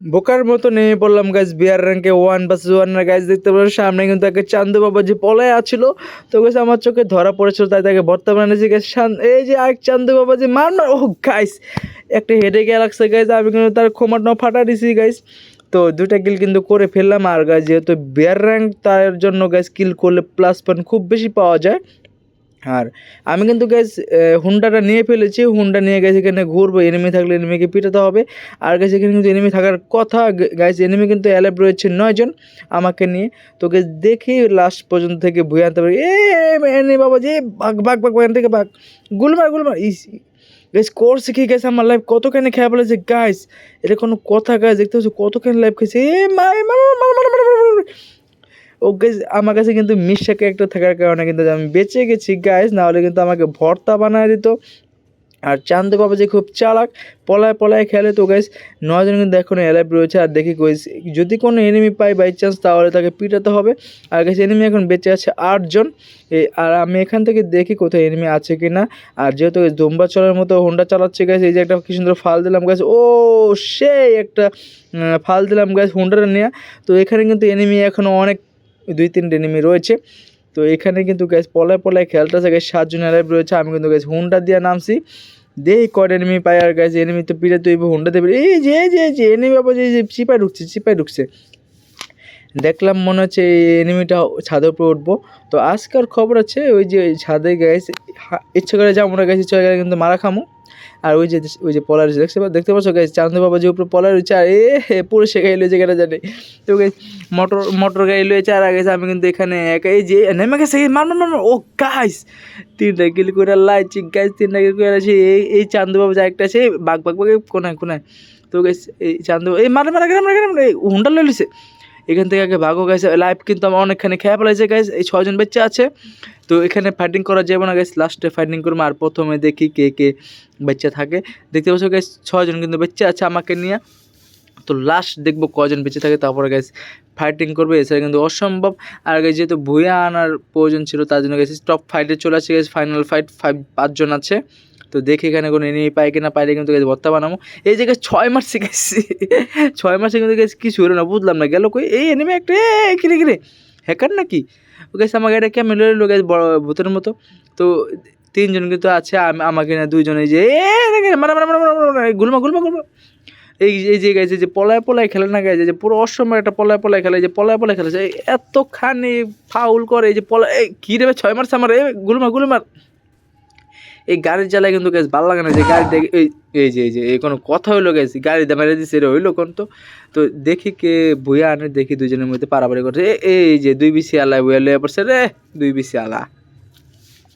বোকার মতো নেমে পড়লাম গাছ বিয়ার র্যাঙ্কে ওয়ান বাস ওয়ান গাছ দেখতে পারলাম সামনে কিন্তু একটা চান্দু বাবা যে পলায় আছিল। তো গাছ আমার চোখে ধরা পড়েছিল, তাই তাকে বর্তমানে যে গাছ এই যে এক চান্দু বাবা যে মার মার ও গাইস একটা হেডে গিয়ে লাগছে গাইজ আমি কিন্তু তার খোমাটা ফাটা দিছি গাইস তো দুটা কিল কিন্তু করে ফেললাম, আর গাছ যেহেতু বিয়ার র্যাঙ্ক তার জন্য গাছ কিল করলে প্লাস পয়েন্ট খুব বেশি পাওয়া যায়। আর আমি কিন্তু গ্যাস হুন্ডাটা নিয়ে ফেলেছি হুন্ডা নিয়ে গেছে এখানে ঘুরবো এনিমি থাকলে এনিমিকে পিটাতে হবে আর গেছে এখানে কিন্তু এনিমি থাকার কথা গাইজ এনিমি কিন্তু অ্যালাপ রয়েছে নয়জন আমাকে নিয়ে তো গ্যাস দেখি লাস্ট পর্যন্ত থেকে ভুয়ে আনতে পারি এনে বাবা যে বাঘ বাঘ বাঘ এখান থেকে বাঘ গুলমার গুলমার ইস গাইজ কোর্স শিখে গেছে আমার লাইফ কতখানি খেয়ে বলেছে গাইস এটা কোনো কথা গাইজ দেখতে পাচ্ছি কতখানি লাইফ খেয়েছে এ মা ও আমার কাছে কিন্তু মিশা ক্যারেক্টার থাকার কারণে কিন্তু আমি বেঁচে গেছি গাইজ নাহলে কিন্তু আমাকে ভর্তা বানায় দিত। আর চান্দু বাবা যে খুব চালাক, পলায় পলায় খেলে তো গাইজ নয়জন কিন্তু এখনও অ্যালাইভ রয়েছে। আর দেখি কইস যদি কোনো এনিমি পাই বাই চান্স তাহলে তাকে পিটাতে হবে। আর গাইজ এনিমি এখন বেঁচে আছে আটজন। আর আমি এখান থেকে দেখি কোথায় এনিমি আছে কি না আর যেহেতু দোম্বা চলার মতো হোন্ডা চালাচ্ছে গাছ এই যে একটা কি সুন্দর ফাল দিলাম গাছ ও, সেই একটা ফাল দিলাম গাছ হোন্ডাটা নিয়ে। তো এখানে কিন্তু এনিমি এখনও অনেক দুই তিনটে এনিমি রয়েছে। তো এখানে কিন্তু গ্যাস পলায় পলায় খেলতেছে গ্যাস সাতজন অ্যালাইভ রয়েছে, আমি কিন্তু গ্যাস হুন্ডা দিয়ে নামছি। দেই কট এনিমি পাই আর গ্যাস এনিমি তো পিড়ে তুই হুন্ডা দেবে এই যে যে যে এনিমি বাবা যে চিপায় ঢুকছে চিপায় ঢুকছে। দেখলাম মনে হচ্ছে এই এনিমিটা ছাদের উপরে উঠবো। তো আজকের খবর আছে ওই যে ছাদে গেছে ইচ্ছে করে যা না গেছে ইচ্ছে গেলে কিন্তু মারা খামো। আর ওই যে ওই যে পলার দেখতে দেখতে পাচ্ছ গাছ চান্দু বাবা যে উপরে পলার রয়েছে আর এ পুরো সে গাড়ি লয়েছে কেনা জানে। তো গাছ মোটর মোটর গাড়ি লয়েছে আর আগে আমি কিন্তু এখানে একা এই যে নেমে গেছে মার মার মার ও গাইস তিনটা কিল করে লাইছি গাইস তিনটা কিল করে আছে এই এই চান্দু বাবা যা একটা আছে, বাঘ বাঘ বাঘ, কোনায় কোনায়। তো গাইস এই চান্দু এই মারে মারা গেলাম মারা গেলাম এই হুন্ডা লয়ে এখান থেকে আগে ভাগও গেছে লাইফ কিন্তু আমার অনেকখানি খেয়ে ফেলাইছে গাইস এই ছজন বাচ্চা আছে। তো এখানে ফাইটিং করা যাবে না গাইস লাস্টে ফাইটিং করব আর প্রথমে দেখি কে কে বাচ্চা থাকে। দেখতে পাচ্ছ গাইস ছজন কিন্তু বাচ্চা আছে আমাকে নিয়ে। তো লাস্ট দেখব কজন বেঁচে থাকে, তারপরে গাইস ফাইটিং করবে, এছাড়া কিন্তু অসম্ভব। আর গাইস যেহেতু ভুয়া আনার প্রয়োজন ছিল, তার জন্য গেছে টপ ফাইটে চলে আসছে গেছে ফাইনাল ফাইট ফাইভ পাঁচজন আছে। তো দেখি এখানে কোনো এনিমি পাই কিনা, পাইলে কিন্তু গেছে ভর্তা বানাবো। এই জায়গায় ছয় মাস শিখেছি ছয় মাসে কিন্তু গেছে কিছু হলো না, বুঝলাম না, গেল কই? এই এনিমি একটা কিরে কিরে? হ্যাকার নাকি? ও গেছে আমাকে এটা কেমন লইলো গেছে বড় ভূতের মতো। তো তিনজন কিন্তু আছে, আম- আমাকে না দুইজন যে মারা মারা গুলমা গুলমা গুলমা। এই এই যে গেছে যে পলায় পলায় খেলে না গেছে যে পুরো অসময় একটা পলায় পলায় খেলে যে পলায় পলায় খেলেছে এতখানি ফাউল করে, এই যে পলায় কী রে ছয় মারছে আমার, এ, গুলমা, গুলমার। এই গাড়ির জ্বালায় কিন্তু গ্যাস ভালো লাগে না যে গাড়ি দেখে এই এই যে এই যে, এই কোনো কথা হইল গেছে গাড়ি দামে দিচ্ছে রে হইল কোন তো? তো দেখি কে বইয়া আনে, দেখি দুজনের মধ্যে পারাপারি করছে। এই যে দুই বিসি আলা বইয়া লয়ে পড়ছে রে, দুই বিসি আলা।